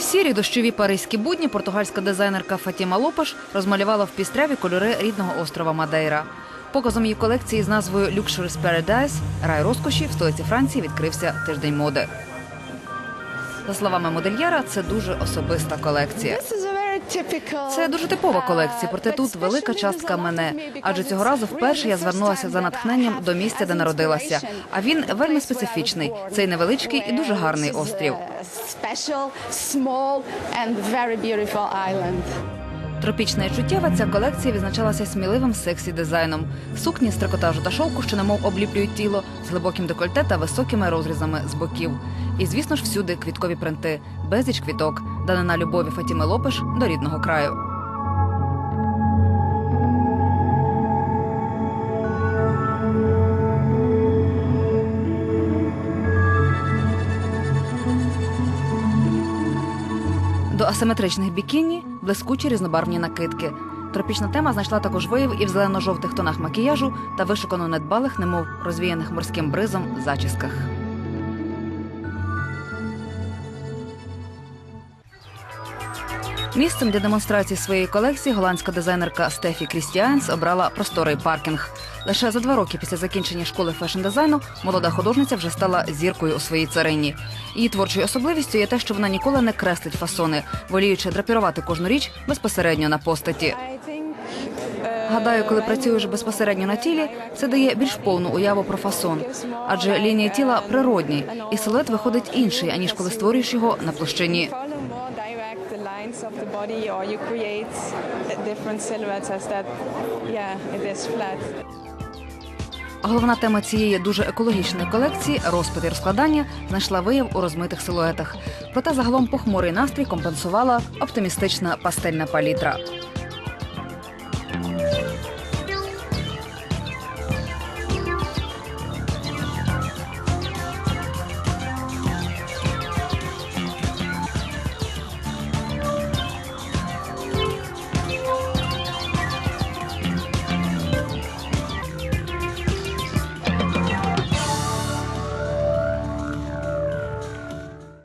Сірі дощові паризькі будні португальська дизайнерка Фатіма Лопаш розмалювала в пістряві кольори рідного острова Мадейра. Показом її колекції з назвою Luxury's Paradise рай розкоші в столиці Франції відкрився тиждень моди. За словами модельєра, це дуже особиста колекція. Це дуже типова колекція, проте тут велика частка мене. Адже цього разу вперше я звернулася за натхненням до місця, де народилася. А він вельми специфічний. Цей невеличкий і дуже гарний острів. Тропічна і чуттєва ця колекція відзначалася сміливим сексі дизайном. Сукні з трикотажу та шовку, що немов обліплюють тіло, з глибоким декольте та високими розрізами з боків. І, звісно ж, всюди квіткові принти, безліч квіток, данина любові Фатіми Лопеш до рідного краю. До асиметричних бікіні блискучі різнобарвні накидки. Тропічна тема знайшла також вияв і в зелено-жовтих тонах макіяжу та вишукано недбалих, немов розвіяних морським бризом зачісках. Місцем для демонстрації своєї колекції голландська дизайнерка Стефі Крістіанс обрала просторий паркінг. Лише за два роки після закінчення школи фешн-дизайну молода художниця вже стала зіркою у своїй царині. Її творчою особливістю є те, що вона ніколи не креслить фасони, воліючи драпірувати кожну річ безпосередньо на постаті. Гадаю, коли працюєш безпосередньо на тілі, це дає більш повну уяву про фасон, адже лінії тіла природні, і силует виходить інший, аніж коли створюєш його на площині. Lines of the body or you create different silhouettes as that yeah it is flat Головна тема цієї дуже екологічної колекції розпит і розкладання знайшла вияв у розмитих силуетах. Проте загалом похмурий настрій компенсувала оптимістична пастельна палітра.